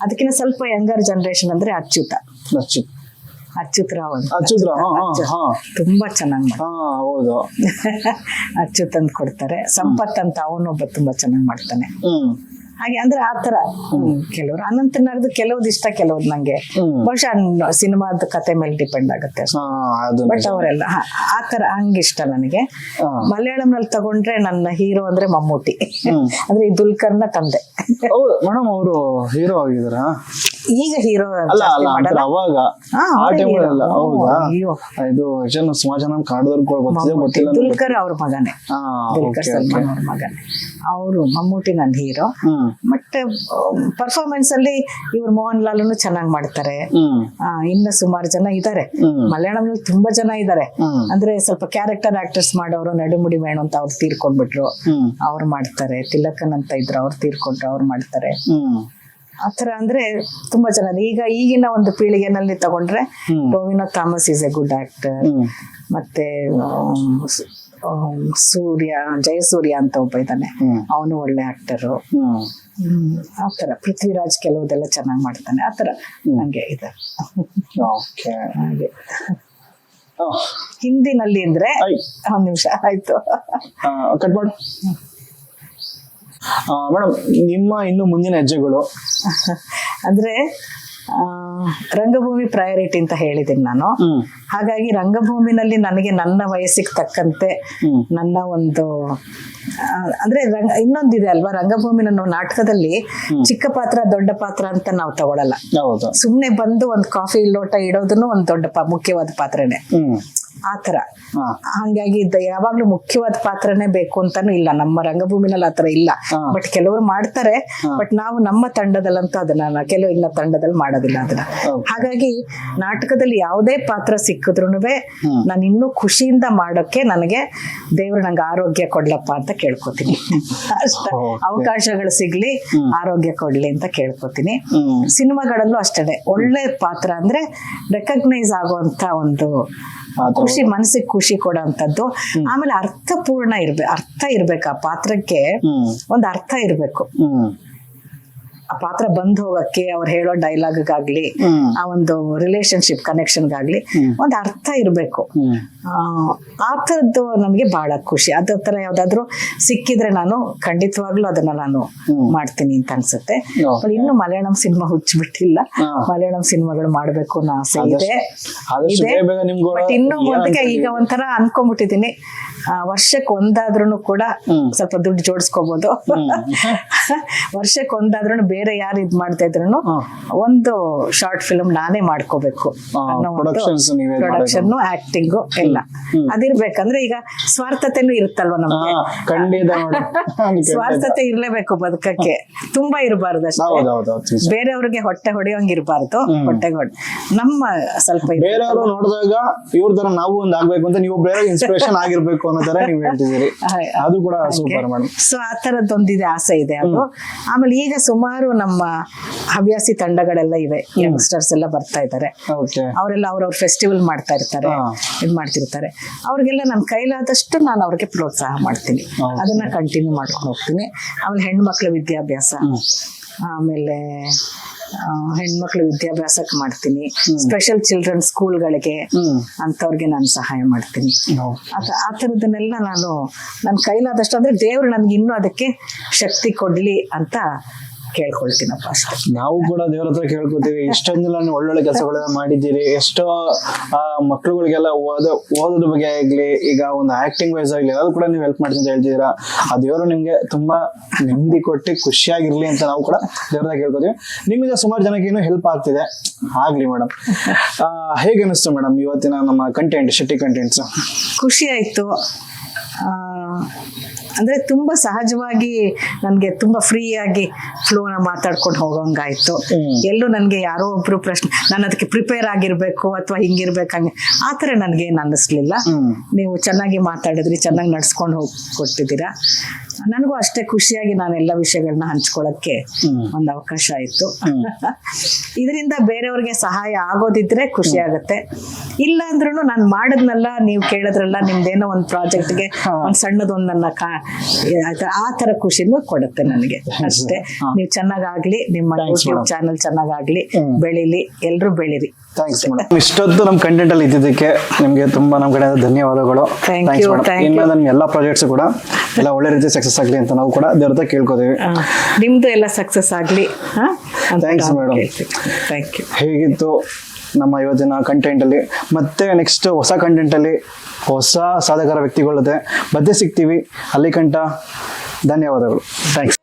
ಅದಕ್ಕಿಂತ ಸ್ವಲ್ಪ ಯಂಗರ್ ಜನರೇಷನ್ ಅಂದ್ರೆ ಅಚ್ಯುತ. ಅಚ್ಯುತ್ ರಾವ್ ಅಂತ. ಅಚ್ಯುತ್ ರಾವ್, ಹಾ, ಹಾ, ಅಚ್ಯುತ್. ಹಾ. ತುಂಬಾ ಚೆನ್ನಾಗಿ ಮಾಡ್ತಾರೆ. ಹಾ ಹೌದು. ಅಚ್ಯುತ್ ಅಂತ ಕೊಡ್ತಾರೆ. ಸಂಪತ್ ಅಂತ ಅವನೊಬ್ಬ ತುಂಬಾ ಚೆನ್ನಾಗಿ ಮಾಡ್ತಾನೆ. ಹ್ಮ್. ಹಾಗೆ ಅಂದ್ರೆ ಆತರ ಕೆಲವರು. ಅನಂತ ನಾಗ್ದು ಕೆಲವ್ದು ಇಷ್ಟ ಕೆಲವ್ದು ನಂಗೆ. ಹ್ಮ್. ಬಹುಶಃ ಸಿನಿಮಾದ ಕತೆ ಮೇಲೆ ಡಿಪೆಂಡ್ ಆಗುತ್ತೆ ಹಾ ಅದು ಬಟ್ ಅವರೆಲ್ಲ ಆತರ ಆ ತರ ಹಂಗಿಷ್ಟ ನನಗೆ. ಹಾ. ಮಲಯಾಳಂನಲ್ಲಿ ತಗೊಂಡ್ರೆ ನನ್ನ ಹೀರೋ ಅಂದ್ರೆ ಮಮ್ಮೂಟಿ. ಹ್ಮ್. ಅಂದ್ರೆ ಈ ದುಲ್ಕರ್ನ ತಂದೆ. ಹೌದು ಮೇಡಮ್ ಅವರು ಹೀರೋ ಆಗಿದಾರ ಈಗ ಹೀರೋ ಅಲ್ಲ ಅಲ್ಲ ಅಂದ್ರೆ ಅವಾಗ ಹಾ, ಆ ಅವ್ರೇ ಟೈಮ್ hero. ಅಲ್ಲ ಹೌದಾ? ಅಯ್ಯೋ. ಇದು ಜನ ಸುಮಾರು ಜನ ಗೊತ್ತಿದೆ ಗೊತ್ತಿಲ್ಲ ದುಲ್ಕರ್ ಅವ್ರ ಮಗನೇ. ಹಾ ದುಲ್ಕರ್ ಓಕೆ ಸಲ್ಮಾನ್ ಅವ್ರ ಮಗನೇ. ಅವರು ಮಮ್ಮೂಟಿ ನನ್ನ ಹೀರೋ ಮತ್ತೆ ಬಟ್ ಪರ್ಫಾರ್ಮೆನ್ಸ್ ಅಲ್ಲಿ ಇವ್ರು ಮೋಹನ್ ಲಾಲ್ನು ಚೆನ್ನಾಗಿ ಮಾಡ್ತಾರೆ. ಹ್ಮ್. ಆ, ಇನ್ನ ಸುಮಾರು ಜನ ಇದ್ದಾರೆ ಹ್ಮ್. ಮಲಯಾಳಂನಲ್ಲಿ ತುಂಬಾ ಜನ ಇದ್ದಾರೆ ಹ್ಮ್. ಅಂದ್ರೆ ಸ್ವಲ್ಪ ಕ್ಯಾರೆಕ್ಟರ್ ಆಕ್ಟರ್ಸ್ ಮಾಡೋರು ನಡುಮುಡಿ ವೇಣು ಅಂತ ಅವ್ರು ತೀರ್ಕೊಂಡ್ಬಿಟ್ರು ಹ್ಮ್. ಅವ್ರು ಮಾಡ್ತಾರೆ. ತಿಲಕನ್ ಅಂತ ಇದ್ರು ಅವ್ರು ತೀರ್ಕೊಂಡ್ರು ಅವ್ರು ಮಾಡ್ತಾರೆ. ಹ್ಮ್. ಆತರ ಅಂದ್ರೆ ತುಂಬಾ ಇದೆ. ಈಗ ಈಗಿನ ಒಂದು ಪೀಳಿಗೆನಲ್ಲಿ ತಗೊಂಡ್ರೆ. Tovino Thomas is a good actor ಮತ್ತೆ ಸೂರ್ಯ ಜಯಸೂರ್ಯ ಅಂತ ಒಬ್ಬ ಇದ್ದಾನೆ. ಅವನು ಒಳ್ಳೆ ಆಕ್ಟರು ಆತರ. ಪೃಥ್ವಿರಾಜ್ ಕೆಲವುದೆಲ್ಲ ಚೆನ್ನಾಗಿ ಮಾಡ್ತಾನೆ. ಆತರ ನಂಗೆ ಇದೆ. ಓಕೆ. ಹಾಗೆ. ಹಿಂದಿನಲ್ಲಿ ಅಂದ್ರೆ. ಒಂದ್ ನಿಮಿಷ ಆಯ್ತು. ಕಟ್ ಮಾಡು ಮೇಡಮ್ ನಿಮ್ಮ ಇನ್ನು ಮುಂದಿನ ಹೆಜ್ಜೆಗಳು? ಅಂದ್ರೆ ಆ, ರಂಗಭೂಮಿ ಪ್ರಯಾರಿಟಿ ಅಂತ ಹೇಳಿದ್ದೀನಿ ನಾನು. ಹಾಗಾಗಿ ರಂಗಭೂಮಿನಲ್ಲಿ ನನಗೆ ನನ್ನ ವಯಸ್ಸಿಗೆ ತಕ್ಕಂತೆ ನನ್ನ ಒಂದು ಅಂದ್ರೆ ರಂಗ ಇನ್ನೊಂದಿದೆ ಅಲ್ವಾ? ರಂಗಭೂಮಿನ ನಾವು ನಾಟಕದಲ್ಲಿ ಚಿಕ್ಕ ಪಾತ್ರ ದೊಡ್ಡ ಪಾತ್ರ ಅಂತ ನಾವು ತಗೊಳಲ್ಲ. ಹೌದು. ಸುಮ್ನೆ ಬಂದು ಒಂದು ಕಾಫಿ ಲೋಟ ಇಡೋದನ್ನು ಒಂದು ದೊಡ್ಡ ಪಾ ಮುಖ್ಯವಾದ ಪಾತ್ರನೇ. ಆ ಥರ ಹಾ ಹಂಗಾಗಿ ಯಾವಾಗ್ಲೂ ಮುಖ್ಯವಾದ ಪಾತ್ರನೇ ಬೇಕು ಅಂತಾನು ಇಲ್ಲ. ನಮ್ಮ ರಂಗಭೂಮಿನಲ್ಲಿ ಆತರ ಇಲ್ಲ. ಬಟ್ ಕೆಲವರು ಮಾಡ್ತಾರೆ. ಬಟ್ ನಾವು ನಮ್ಮ ತಂಡದಲ್ಲಂತೂ ಅದನ್ನ ಕೆಲವಿನ ತಂಡದಲ್ಲಿ ಮಾಡೋದಿಲ್ಲ ಅದನ್ನ. ಹಾಗಾಗಿ ನಾಟಕದಲ್ಲಿ ಯಾವುದೇ ಪಾತ್ರ ಸಿಕ್ಕಿದ್ರು ನಾನು ಇನ್ನೂ ಖುಷಿಯಿಂದ ಮಾಡೋಕೆ ನನಗೆ ದೇವ್ರು ನಂಗೆ ಆರೋಗ್ಯ ಕೊಡ್ಲಪ್ಪ ಅಂತ ಕೇಳ್ಕೊತೀನಿ. ಅಷ್ಟ. ಅವಕಾಶಗಳು ಸಿಗ್ಲಿ ಆರೋಗ್ಯ ಕೊಡ್ಲಿ ಅಂತ ಕೇಳ್ಕೊತೀನಿ. ಸಿನಿಮಾಗಳಲ್ಲೂ ಅಷ್ಟೇ. ಒಳ್ಳೆ ಪಾತ್ರ ಅಂದ್ರೆ ರೆಕಗ್ನೈಸ್ ಆಗುವಂತ ಒಂದು. ಖುಷಿ ಮನಸ್ಸಿಗೆ ಖುಷಿ ಕೊಡೋಂಥದ್ದು. ಆಮೇಲೆ ಅರ್ಥಪೂರ್ಣ ಇರ್ಬೇಕು ಅರ್ಥ ಇರ್ಬೇಕು ಆ ಪಾತ್ರಕ್ಕೆ ಒಂದು ಅರ್ಥ ಇರ್ಬೇಕು. ಹ್ಮ್. ಆ ಪಾತ್ರ ಬಂದ್ ಹೋಗಕ್ಕೆ ಅವ್ರು ಹೇಳೋ ಡೈಲಾಗ್ ಆಗ್ಲಿ ಆ ಒಂದು ರಿಲೇಶನ್ಶಿಪ್ ಕನೆಕ್ಷನ್ಗಾಗ್ಲಿ ಒಂದು ಅರ್ಥ ಇರ್ಬೇಕು. ಆ, ತರದ್ದು ಥರದ್ದು ನಮಗೆ ಬಹಳ ಖುಷಿ. ಅದ ತರ ಯಾವ್ದಾದ್ರು ಸಿಕ್ಕಿದ್ರೆ ನಾನು ಖಂಡಿತವಾಗ್ಲೂ ಅದನ್ನ ನಾನು ಮಾಡ್ತೀನಿ ಅಂತ ಅನ್ಸುತ್ತೆ. ಬಟ್ ಇನ್ನು ಮಲಯಾಳಂ ಸಿನಿಮಾ ಹುಚ್ಚಿಬಿಟ್ಟಿಲ್ಲ. ಮಲಯಾಳಂ ಸಿನಿಮಾಗಳು ಮಾಡ್ಬೇಕು ಅನ್ನೋ ಆಸೆ ಇದೆ. ಇನ್ನು ಮುಂದಕ್ಕೆ ಈಗ? ಒಂಥರ ಅನ್ಕೊಂಡ್ಬಿಟ್ಟಿದೀನಿ ಆ, ವರ್ಷಕ್ಕೆ ಒಂದಾದ್ರೂ ಕೂಡ ಸ್ವಲ್ಪ ದುಡ್ಡು ಜೋಡಿಸ್ಕೋಬಹುದು ವರ್ಷಕ್ಕೆ ಒಂದಾದ್ರೂ ಬೇರೆ ಯಾರು ಇದ್ ಮಾಡ್ತಾ ಇದ್ರು ಒಂದು ಶಾರ್ಟ್ ಫಿಲ್ಮ್ ನಾನೇ ಮಾಡ್ಕೋಬೇಕು ಪ್ರೊಡಕ್ಷನ್ ಆಕ್ಟಿಂಗು ಎಲ್ಲ. ಅದಿರ್ಬೇಕಂದ್ರೆ ಈಗ ಸ್ವಾರ್ಥತೆನೂ ಇರುತ್ತಲ್ವ ನಮ್ಗೆ? ಸ್ವಾರ್ಥತೆ ಇರ್ಲೇಬೇಕು ಬದುಕಕ್ಕೆ. ತುಂಬಾ ಇರಬಾರ್ದು ಅಷ್ಟೇ ಬೇರೆಯವ್ರಿಗೆ ಹೊಟ್ಟೆ ಹೊಡೆಯೋಂಗಿರ್ಬಾರ್ದು ಹೊಟ್ಟೆ ಹೊಟ್ಟೆಗೆ ಹೊಡೆ ನಮ್ಮ ಸ್ವಲ್ಪ. ಬೇರೆಯವರು ನೋಡಿದಾಗ ಇವ್ರ ತರ ನಾವು ಒಂದ್ ಆಗ್ಬೇಕು ಅಂತ ನೀವು ಬೇರೆ ಇನ್ಸ್ಪಿರೇಷನ್ ಆಗಿರ್ಬೇಕು ಅನ್ನೋ ತರ ನೀವು ಹೇಳ್ತಿದ್ದೀರಿ. ಅದು ಕೂಡ ಸೂಪರ್ ಮೇಡಮ್. ಸೊ ಆ ಥರದ್ದೊಂದಿದೆ ಆಸೆ ಇದೆ ಅದು. ಆಮೇಲೆ ಈಗ ಸುಮಾರು ನಮ್ಮ ಹವ್ಯಾಸಿ ತಂಡಗಳೆಲ್ಲ ಇವೆ. ಯಂಗ್ಸ್ಟರ್ಸ್ ಎಲ್ಲ ಬರ್ತಾ ಇದ್ದಾರೆ. ಅವರೆಲ್ಲ ಅವ್ರವ್ರ ಫೆಸ್ಟಿವಲ್ ಮಾಡ್ತಾ ಇರ್ತಾರೆ. ಇದು ಮಾಡ್ತಿರ್ತಾರೆ. ಅವ್ರಿಗೆಲ್ಲ ನನ್ನ ಕೈಲಾದಷ್ಟು ನಾನು ಅವ್ರಿಗೆ ಪ್ರೋತ್ಸಾಹ ಮಾಡ್ತೀನಿ. ಅದನ್ನ ಕಂಟಿನ್ಯೂ ಮಾಡ್ಕೊಂಡು ಹೋಗ್ತೀನಿ. ಆಮೇಲೆ ಹೆಣ್ಮಕ್ಳ ವಿದ್ಯಾಭ್ಯಾಸ. ಆಮೇಲೆ ಹೆಣ್ಮಕ್ಳ ವಿದ್ಯಾಭ್ಯಾಸಕ್ಕೆ ಮಾಡ್ತೀನಿ. ಸ್ಪೆಷಲ್ ಚಿಲ್ಡ್ರನ್ ಸ್ಕೂಲ್ಗಳಿಗೆ ಹ್ಮ್. ಅಂಥವ್ರಿಗೆ ನಾನು ಸಹಾಯ ಮಾಡ್ತೀನಿ. ಆ ಥರದನ್ನೆಲ್ಲ ನಾನು ನನ್ನ ಕೈಲಾದಷ್ಟು ಅಂದ್ರೆ ದೇವ್ರು ನನ್ಗೆ ಇನ್ನೂ ಅದಕ್ಕೆ ಶಕ್ತಿ ಕೊಡ್ಲಿ ಅಂತ ಕೇಳ್ಕೊಳ್ತೀನಪ್ಪ ಅಷ್ಟೇ ನಾವು ಕೂಡ ದೇವ್ರ ಹತ್ರ ಕೇಳ್ಕೊತೀವಿ. ಇಷ್ಟೊಂದೆಲ್ಲ ಒಳ್ಳೊಳ್ಳೆ ಕೆಲಸಗಳೆಲ್ಲ ಮಾಡಿದ್ದೀರಿ. ಎಷ್ಟೋ ಆ, ಮಕ್ಳುಗಳಿಗೆಲ್ಲ ಓದ ಓದೋದ್ರ ಬಗ್ಗೆ ಆಗ್ಲಿ ಈಗ ಒಂದು ಆಕ್ಟಿಂಗ್ ವೈಸ್ ಆಗ್ಲಿ ಅದು ಕೂಡ ನೀವು ಹೆಲ್ಪ್ ಮಾಡ್ತೀನಿ ಅಂತ ಹೇಳ್ತಿದ್ದೀರಾ? ಆ ದೇವರು ನಿಮ್ಗೆ ತುಂಬಾ ನೆಮ್ಮದಿ ಕೊಟ್ಟು ಖುಷಿಯಾಗಿರ್ಲಿ ಅಂತ ನಾವು ಕೂಡ ದೇವ್ರ ಹತ್ರ ಕೇಳ್ಕೊತೀವಿ. ನಿಮಗೆ ಸುಮಾರು ಜನಕ್ಕೆ ಏನು ಹೆಲ್ಪ್ ಆಗ್ತಿದೆ. ಆಗ್ಲಿ ಮೇಡಮ್ ಹೇಗೆ ಅನಿಸ್ತು ಮೇಡಮ್ ಇವತ್ತಿನ ನಮ್ಮ ಕಂಟೆಂಟ್ ಶೆಟ್ಟಿ ಕಂಟೆಂಟ್ಸ್ ಖುಷಿ ಆಯ್ತು. ಆ, ಅಂದ್ರೆ ತುಂಬಾ ಸಹಜವಾಗಿ ನನಗೆ ತುಂಬಾ ಫ್ರೀಯಾಗಿ ಆಗಿ ಫ್ಲೋನ ಮಾತಾಡ್ಕೊಂಡು ಹೋಗೋಂಗಾಯ್ತು. ಎಲ್ಲೂ ನನಗೆ ಯಾರೋ ಒಬ್ರು ಪ್ರಶ್ನೆ ನಾನು ಅದಕ್ಕೆ ಪ್ರಿಪೇರ್ ಆಗಿರ್ಬೇಕು ಅಥವಾ ಹಿಂಗಿರ್ಬೇಕು ಹಂಗೆ ಆ ಥರ ನನಗೇನು ಅನ್ನಿಸ್ಲಿಲ್ಲ. ನೀವು ಚೆನ್ನಾಗಿ ಮಾತಾಡಿದ್ರಿ ಚೆನ್ನಾಗಿ ನಡ್ಸ್ಕೊಂಡು ಹೋಗಿ ಕೊಟ್ಟಿದ್ದೀರಾ. ನನಗೂ ಅಷ್ಟೇ ಖುಷಿಯಾಗಿ ನಾನು ಎಲ್ಲ ವಿಷಯಗಳನ್ನ ಹಂಚ್ಕೊಳಕ್ಕೆ. ಒಂದು ಅವಕಾಶ ಆಯಿತು. ಇದರಿಂದ ಬೇರೆಯವ್ರಿಗೆ ಸಹಾಯ ಆಗೋದಿದ್ರೆ ಖುಷಿ ಆಗುತ್ತೆ. ಇಲ್ಲ ಅಂದ್ರೂ ನಾನು ಮಾಡಿದ್ನಲ್ಲ ನೀವು ಕೇಳಿದ್ರಲ್ಲ ನಿಮ್ದೇನೋ ಒಂದು ಪ್ರಾಜೆಕ್ಟ್ಗೆ. ಒಂದು ಸಣ್ಣದೊಂದು ನನ್ನ ಕಾ ಆ- ತರ ಥರ ಖುಷಿನೂ ಕೊಡುತ್ತೆ ನನಗೆ. ಅಷ್ಟೇ. ನೀವು ಚೆನ್ನಾಗಾಗ್ಲಿ ನಿಮ್ಮ ಯೂಟ್ಯೂಬ್. ಚಾನಲ್ ಚೆನ್ನಾಗಾಗ್ಲಿ ಬೆಳಿಲಿ ಬೆಳೀಲಿ ಎಲ್ಲರೂ ಬೆಳೀರಿ. ಥ್ಯಾಂಕ್ಸ್ ಮೇಡಮ್ ಇಷ್ಟೊತ್ತು ನಮ್ಮ ಕಂಟೆಂಟ್ ಅಲ್ಲಿ ಇದ್ದಿದ್ದಕ್ಕೆ ನಿಮಗೆ ತುಂಬಾ ನಮ್ಮ ಕಡೆ ಧನ್ಯವಾದಗಳು. Thank Thanks you, madam. thank ಇನ್ನು. ನನ್ನ ಎಲ್ಲ ಪ್ರಾಜೆಕ್ಟ್ಸ್ ಕೂಡ ಎಲ್ಲ ಒಳ್ಳೆ ರೀತಿ ಸಕ್ಸಸ್ ಆಗಲಿ ಅಂತ ನಾವು ಕೂಡ ದೇವ್ರ ಕೇಳ್ಕೊತೀವಿ. ಆ, ನಿಮ್ದು ಎಲ್ಲ ಸಕ್ಸಸ್ ಆಗ್ಲಿ Thanks, madam. ಥ್ಯಾಂಕ್ ಯು ಹೇಗಿತ್ತು ನಮ್ಮ ಇವತ್ತಿನ ಕಂಟೆಂಟ್ ಅಲ್ಲಿ? ಮತ್ತೆ ನೆಕ್ಸ್ಟ್ ಹೊಸ ಕಂಟೆಂಟ್ ಅಲ್ಲಿ ಹೊಸ ಸಾಧಕರ ವ್ಯಕ್ತಿಗಳ ಜೊತೆ ಮತ್ತೆ ಸಿಗ್ತೀವಿ. ಅಲ್ಲಿ ಕಂಟ ಧನ್ಯವಾದಗಳು. ಥ್ಯಾಂಕ್ಸ್